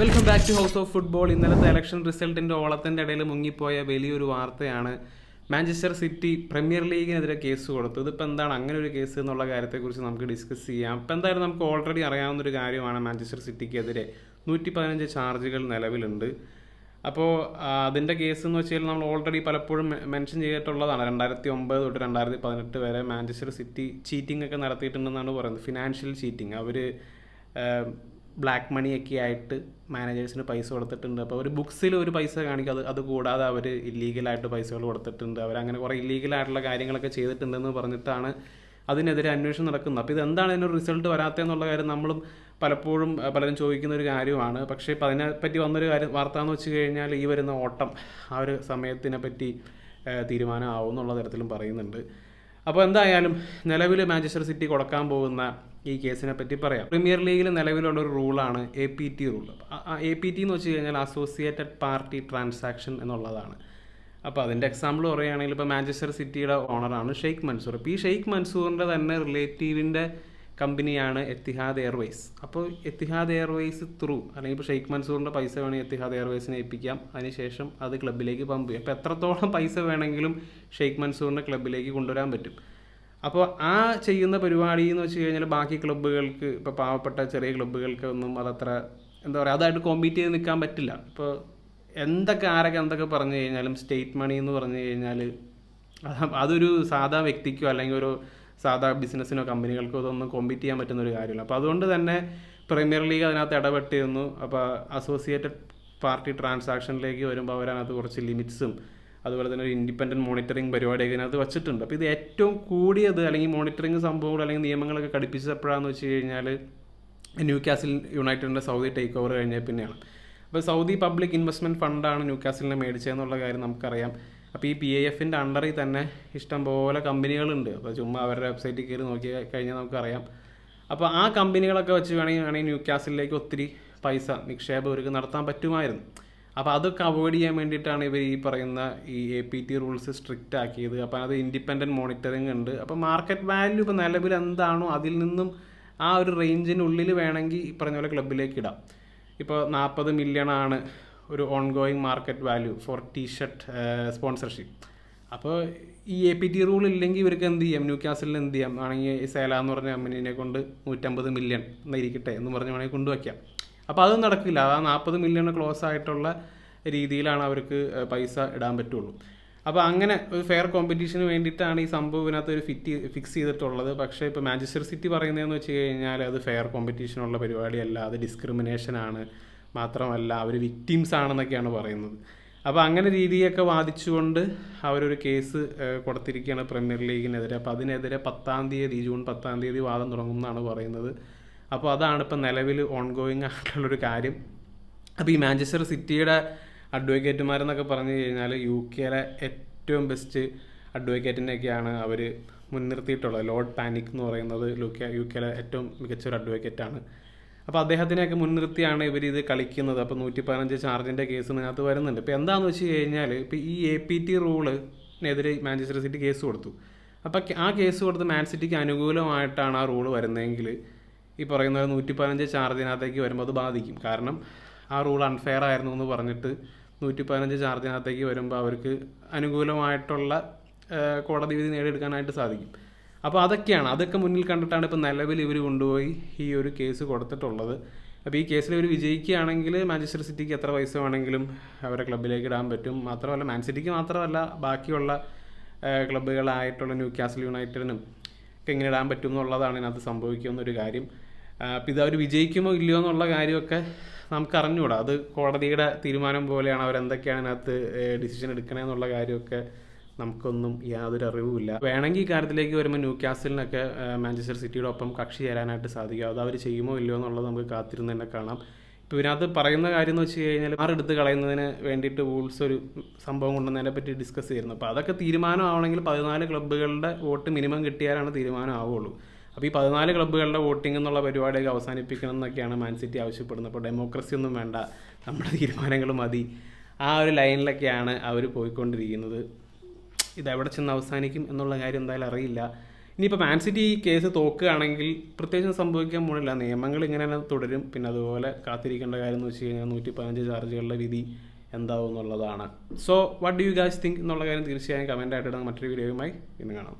Welcome back to house of football ഇന്നലത്തെ election റിസൾട്ടിന്റെ ഓളത്തിന്റെ ഇടയിൽ മുങ്ങിപ്പോയ വലിയൊരു വാർത്തയാണ് മാഞ്ചസ്റ്റർ സിറ്റി പ്രീമിയർ ലീഗിനെതിരെ കേസ് കൊടുത്തു. ഇതിപ്പോൾ എന്താണ് അങ്ങനെ ഒരു കേസ് എന്നുള്ള കാര്യത്തെക്കുറിച്ച് നമുക്ക് ഡിസ്കസ് ചെയ്യാം. അപ്പോൾ എന്തായാലും നമുക്ക് ഓൾറെഡി അറിയാവുന്ന ഒരു കാര്യമാണ് മാഞ്ചസ്റ്റർ സിറ്റിക്കെതിരെ നൂറ്റി പതിനഞ്ച് ചാർജുകൾ നിലവിലുണ്ട്. അപ്പോൾ അതിന്റെ കേസ് എന്ന് വെച്ചാൽ നമ്മൾ ഓൾറെഡി പലപ്പോഴും മെൻഷൻ ചെയ്തിട്ടുള്ളതാണ്. രണ്ടായിരത്തി ഒമ്പത് തൊട്ട് രണ്ടായിരത്തി പതിനെട്ട് വരെ മാഞ്ചസ്റ്റർ സിറ്റി ചീറ്റിംഗ് ഒക്കെ നടത്തിയിട്ടുണ്ടെന്നാണ് പറയുന്നത്. ഫിനാൻഷ്യൽ ചീറ്റിംഗ് അവർ ബ്ലാക്ക് മണിയൊക്കെ ആയിട്ട് മാനേജേഴ്സിന് പൈസ കൊടുത്തിട്ടുണ്ട്. അപ്പോൾ ഒരു ബുക്സിൽ ഒരു പൈസ കാണിക്കും. അത് അത് കൂടാതെ അവർ ഇല്ലീഗലായിട്ട് പൈസകൾ കൊടുത്തിട്ടുണ്ട്. അവർ അവരങ്ങനെ കുറേ ഇല്ലീഗലായിട്ടുള്ള കാര്യങ്ങളൊക്കെ ചെയ്തിട്ടുണ്ടെന്ന് പറഞ്ഞിട്ടാണ് അതിനെതിരെ അന്വേഷണം നടക്കുന്നത്. അപ്പോൾ ഇതെന്താണ് ഇതിനൊരു റിസൾട്ട് വരാത്തതെന്നുള്ള കാര്യം നമ്മളും പലപ്പോഴും പലരും ചോദിക്കുന്ന ഒരു കാര്യമാണ്. പക്ഷേ ഇപ്പോൾ അതിനെപ്പറ്റി വന്നൊരു കാര്യം വാർത്ത എന്ന് വെച്ച് കഴിഞ്ഞാൽ ഈ വരുന്ന ഓട്ടം ആ ഒരു സമയത്തിനെ പറ്റി തീരുമാനമാവും എന്നുള്ള തരത്തിലും പറയുന്നുണ്ട്. അപ്പോൾ എന്തായാലും നിലവിൽ മാഞ്ചസ്റ്റർ സിറ്റി കൊടുക്കാൻ പോകുന്ന ഈ കേസിനെ പറ്റി പറയാം. പ്രീമിയർ ലീഗിൽ നിലവിലുള്ള ഒരു റൂളാണ് A P T rule A P T എന്ന് വെച്ച് കഴിഞ്ഞാൽ അസോസിയേറ്റഡ് പാർട്ടി ട്രാൻസാക്ഷൻ എന്നുള്ളതാണ്. അപ്പോൾ അതിന്റെ എക്സാമ്പിൾ പറയുകയാണെങ്കിൽ ഇപ്പോൾ മാഞ്ചസ്റ്റർ സിറ്റിയുടെ ഓണറാണ് ഷെയ്ഖ് മൻസൂർ അപ്പോൾ ഈ ഷെയ്ഖ് മൻസൂറിന്റെ തന്നെ റിലേറ്റീവിന്റെ കമ്പനിയാണ് എത്തിഹാദ് എയർവേസ് അപ്പോൾ എത്തിഹാദ് എയർവേസ് ത്രൂ അല്ലെങ്കിൽ ഇപ്പോൾ ഷെയ്ഖ് മൻസൂറിന്റെ പൈസ വേണമെങ്കിൽ എത്തിഹാദ് എയർവേസിനെ ഏൽപ്പിക്കാം. അതിനുശേഷം അത് ക്ലബിലേക്ക് പമ്പ് ചെയ്യും. അപ്പോൾ എത്രത്തോളം പൈസ വേണമെങ്കിലും ഷെയ്ഖ് മൻസൂറിന്റെ ക്ലബിലേക്ക് കൊണ്ടുവരാൻ പറ്റും. അപ്പോൾ ആ ചെയ്യുന്ന പരിപാടി എന്ന് വെച്ച് കഴിഞ്ഞാൽ ബാക്കി ക്ലബ്ബുകൾക്ക് ഇപ്പോൾ പാവപ്പെട്ട ചെറിയ ക്ലബ്ബുകൾക്ക് ഒന്നും അതത്ര എന്താ പറയുക അതായിട്ട് കോമ്പീറ്റ് ചെയ്ത് നിൽക്കാൻ പറ്റില്ല. ഇപ്പോൾ എന്തൊക്കെ ആരൊക്കെ എന്തൊക്കെ പറഞ്ഞു കഴിഞ്ഞാലും സ്റ്റേറ്റ് മണി എന്ന് പറഞ്ഞു കഴിഞ്ഞാൽ അതൊരു സാധാ വ്യക്തിക്കോ അല്ലെങ്കിൽ ഒരു സാധാ ബിസിനസ്സിനോ കമ്പനികൾക്കോ ഇതൊന്നും കോമ്പീറ്റ് ചെയ്യാൻ പറ്റുന്ന ഒരു കാര്യമില്ല. അപ്പോൾ അതുകൊണ്ട് തന്നെ പ്രീമിയർ ലീഗ് അതിനകത്ത് ഇടപെട്ടിരുന്നു. അപ്പോൾ അസോസിയേറ്റഡ് പാർട്ടി ട്രാൻസാക്ഷനിലേക്ക് വരുമ്പോൾ അവരതിനകത്ത് കുറച്ച് ലിമിറ്റ്സും അതുപോലെ തന്നെ ഒരു ഇൻഡിപെൻഡന്റ് മോണിറ്ററിംഗ് പരിപാടിയൊക്കെ ഇതിനകത്ത് വെച്ചിട്ടുണ്ട്. അപ്പോൾ ഇത് ഏറ്റവും കൂടിയത് അല്ലെങ്കിൽ മോണിറ്ററിംഗ് സംഭവങ്ങൾ അല്ലെങ്കിൽ നിയമങ്ങളൊക്കെ ഘടിപ്പിച്ചത് എപ്പോഴാണെന്ന് വെച്ച് കഴിഞ്ഞാൽ ന്യൂ കാസിൽ യുണൈറ്റഡിന്റെ സൗദി ടേക്ക് ഓവർ കഴിഞ്ഞ പിന്നെയാണ്. അപ്പോൾ സൗദി പബ്ലിക് ഇൻവെസ്റ്റ്മെന്റ് ഫണ്ടാണ് ന്യൂ കാസിലിനെ മേടിച്ചതെന്നുള്ള കാര്യം നമുക്കറിയാം. അപ്പോൾ ഈ പി ഐ എഫിന്റെ അണ്ടറിൽ തന്നെ ഇഷ്ടംപോലെ കമ്പനികളുണ്ട്. അപ്പോൾ ചുമ്മാ അവരുടെ വെബ്സൈറ്റിൽ കയറി നോക്കി കഴിഞ്ഞാൽ നമുക്കറിയാം. അപ്പോൾ ആ കമ്പനികളൊക്കെ വെച്ച് വേണമെങ്കിൽ വേണമെങ്കിൽ ന്യൂ കാസിലേക്ക് ഒത്തിരി പൈസ നിക്ഷേപം ഒരുക്കി നടത്താൻ പറ്റുമായിരുന്നു. അപ്പോൾ അതൊക്കെ അവോയ്ഡ് ചെയ്യാൻ വേണ്ടിയിട്ടാണ് ഇവർ ഈ പറയുന്ന ഈ A P T rules strict ആക്കിയത്. അപ്പോൾ അത് ഇൻഡിപെൻഡന്റ് മോണിറ്ററിംഗ് ഉണ്ട്. അപ്പോൾ മാർക്കറ്റ് വാല്യൂ ഇപ്പോൾ നിലവിൽ എന്താണോ അതിൽ നിന്നും ആ ഒരു റേഞ്ചിനുള്ളിൽ വേണമെങ്കിൽ ഈ പറഞ്ഞ പോലെ ക്ലബിലേക്ക് ഇടാം. ഇപ്പോൾ നാൽപ്പത് മില്യൺ ആണ് ഒരു ongoing market value for T shirt sponsorship അപ്പോൾ ഈ എ പി ടി റൂൾ ഇല്ലെങ്കിൽ ഇവർക്ക് എന്ത് ചെയ്യാം? ന്യൂ കാസലിന് എന്ത് ചെയ്യാം? ആണെങ്കിൽ സേല എന്ന് പറഞ്ഞ കമ്പനീനെ കൊണ്ട് നൂറ്റമ്പത് മില്യൺ എന്നിരിക്കട്ടെ എന്ന് പറഞ്ഞ് വേണമെങ്കിൽ കൊണ്ടുവയ്ക്കാം. അപ്പോൾ അത് നടക്കില്ല. ആ നാൽപ്പത് മില്യൺ ക്ലോസ് ആയിട്ടുള്ള രീതിയിലാണ് അവർക്ക് പൈസ ഇടാൻ പറ്റുള്ളൂ. അപ്പോൾ അങ്ങനെ ഒരു ഫെയർ കോമ്പറ്റീഷന് വേണ്ടിയിട്ടാണ് ഈ സംഭവം ഇതിനകത്ത് ഒരു ഫിറ്റ് ഫിക്സ് ചെയ്തിട്ടുള്ളത്. പക്ഷേ ഇപ്പോൾ മാഞ്ചസ്റ്റർ സിറ്റി പറയുന്നതെന്ന് വെച്ച് കഴിഞ്ഞാൽ അത് ഫെയർ കോമ്പറ്റീഷനുള്ള പരിപാടിയല്ല. അത് ഡിസ്ക്രിമിനേഷനാണ് മാത്രമല്ല അവർ വിക്ടിംസ് ആണെന്നൊക്കെയാണ് പറയുന്നത്. അപ്പോൾ അങ്ങനെ രീതിയൊക്കെ വാദിച്ചുകൊണ്ട് അവരൊരു കേസ് കൊടുത്തിരിക്കുകയാണ് പ്രീമിയർ ലീഗിനെതിരെ അപ്പോൾ അതിനെതിരെ പത്താം തീയതി ജൂൺ പത്താം തീയതി വാദം തുടങ്ങുമെന്നാണ് പറയുന്നത്. അപ്പോൾ അതാണ് ഇപ്പം നിലവിൽ ഓൺഗോയിങ് ആയിട്ടുള്ളൊരു കാര്യം. അപ്പോൾ ഈ മാഞ്ചസ്റ്റർ സിറ്റിയുടെ അഡ്വക്കേറ്റുമാരെന്നൊക്കെ പറഞ്ഞു കഴിഞ്ഞാൽ യു കെയിലെ ഏറ്റവും ബെസ്റ്റ് അഡ്വക്കേറ്റിനെയൊക്കെയാണ് അവർ മുൻനിർത്തിയിട്ടുള്ളത്. ലോർഡ് പാനിക് എന്ന് പറയുന്നത് യു കെ യു കെയിലെ ഏറ്റവും മികച്ചൊരു അഡ്വക്കേറ്റാണ് അപ്പോൾ അദ്ദേഹത്തിനെയൊക്കെ മുൻനിർത്തിയാണ് ഇവർ ഇത് കളിക്കുന്നത്. അപ്പോൾ നൂറ്റി പതിനഞ്ച് ചാർജിന്റെ കേസ് ഇതിനകത്ത് വരുന്നുണ്ട്. ഇപ്പോൾ എന്താണെന്ന് വെച്ച് കഴിഞ്ഞാൽ ഇപ്പോൾ ഈ എ പി ടി റൂളിനെതിരെ മാഞ്ചസ്റ്റർ സിറ്റി കേസ് കൊടുത്തു. അപ്പോൾ ആ കേസ് കൊടുത്ത് മാൻ സിറ്റിക്ക് അനുകൂലമായിട്ടാണ് ആ റൂൾ വരുന്നതെങ്കിൽ ഈ പറയുന്ന നൂറ്റി പതിനഞ്ച് ചാർജിനകത്തേക്ക് വരുമ്പോൾ അത് ബാധിക്കും. കാരണം ആ റൂൾ അൺഫെയർ ആയിരുന്നു എന്ന് പറഞ്ഞിട്ട് നൂറ്റി പതിനഞ്ച് ചാർജിനകത്തേക്ക് വരുമ്പോൾ അവർക്ക് അനുകൂലമായിട്ടുള്ള കോടതി വിധി നേടിയെടുക്കാനായിട്ട് സാധിക്കും. അപ്പോൾ അതൊക്കെയാണ്. അതൊക്കെ മുന്നിൽ കണ്ടിട്ടാണ് ഇപ്പോൾ നിലവിൽ ഇവർ കൊണ്ടുപോയി ഈ ഒരു കേസ് കൊടുത്തിട്ടുള്ളത്. അപ്പോൾ ഈ കേസിൽ ഇവർ വിജയിക്കുകയാണെങ്കിൽ മാഞ്ചസ്റ്റർ സിറ്റിക്ക് എത്ര പൈസ വേണമെങ്കിലും അവരെ ക്ലബിലേക്ക് ഇടാൻ പറ്റും. മാത്രമല്ല മാൻ സിറ്റിക്ക് മാത്രമല്ല ബാക്കിയുള്ള ക്ലബ്ബുകളായിട്ടുള്ള ന്യൂ കാസൽ യുണൈറ്റഡിനും എങ്ങനെ ഇടാൻ പറ്റും എന്നുള്ളതാണ് ഇതിനകത്ത് സംഭവിക്കുന്ന ഒരു കാര്യം. അപ്പോൾ ഇത് അവർ വിജയിക്കുമോ ഇല്ലയോ എന്നുള്ള കാര്യമൊക്കെ നമുക്ക് അറിഞ്ഞുകൂടാ. അത് കോടതിയുടെ തീരുമാനം പോലെയാണ് അവരെന്തൊക്കെയാണ് ഇതിനകത്ത് ഡിസിഷൻ എടുക്കണേന്നുള്ള കാര്യമൊക്കെ നമുക്കൊന്നും യാതൊരു അറിവുമില്ല. വേണമെങ്കിൽ ഈ കാര്യത്തിലേക്ക് വരുമ്പോൾ ന്യൂ ക്യാസിലിനൊക്കെ മാഞ്ചസ്റ്റർ സിറ്റിയുടെ ഒപ്പം കക്ഷി ചേരാനായിട്ട് സാധിക്കും. അത് അവർ ചെയ്യുമോ ഇല്ലയോ എന്നുള്ളത് നമുക്ക് കാത്തിരുന്ന് തന്നെ കാണാം. ഇതിനകത്ത് പറയുന്ന കാര്യം എന്ന് വെച്ച് കഴിഞ്ഞാൽ ആറെടുത്ത് കളയുന്നതിന് വേണ്ടിയിട്ട് വൂൾസ് ഒരു സംഭവം കൊണ്ടുവന്നതിനെ പറ്റി ഡിസ്കസ് ചെയ്യുന്നു അപ്പോൾ അതൊക്കെ തീരുമാനമാവണമെങ്കിൽ പതിനാല് ക്ലബ്ബുകളുടെ വോട്ട് മിനിമം കിട്ടിയാലാണ് തീരുമാനം ആവുള്ളൂ അപ്പോൾ ഈ പതിനാല് ക്ലബ്ബുകളുടെ വോട്ടിംഗ് എന്നുള്ള പരിപാടിയൊക്കെ അവസാനിപ്പിക്കണം എന്നൊക്കെയാണ് മാൻ സിറ്റി ആവശ്യപ്പെടുന്നത്. അപ്പോൾ ഡെമോക്രസി ഒന്നും വേണ്ട. നമ്മുടെ തീരുമാനങ്ങൾ മതി. ആ ഒരു ലൈനിലൊക്കെയാണ് അവർ പോയിക്കൊണ്ടിരിക്കുന്നത്. ഇത് എവിടെ ചെന്ന് അവസാനിക്കും എന്നുള്ള കാര്യം എന്തായാലും അറിയില്ല. ഇനിയിപ്പോൾ മാൻ സിറ്റി ഈ കേസ് തോക്കുകയാണെങ്കിൽ പ്രത്യേകിച്ച് സംഭവിക്കാൻ പോണില്ല. നിയമങ്ങൾ ഇങ്ങനെ തന്നെ തുടരും. പിന്നെ അതുപോലെ കാത്തിരിക്കേണ്ട കാര്യം എന്ന് വെച്ച് കഴിഞ്ഞാൽ നൂറ്റി പതിനഞ്ച് ചാർജുകളുടെ വിധി എന്താവും എന്നുള്ളതാണ്. So what do you guess think എന്നുള്ള കാര്യം തീർച്ചയായും കമന്റ് ആയിട്ട് മറ്റൊരു വീഡിയോയുമായി ഇന്ന് കാണാം.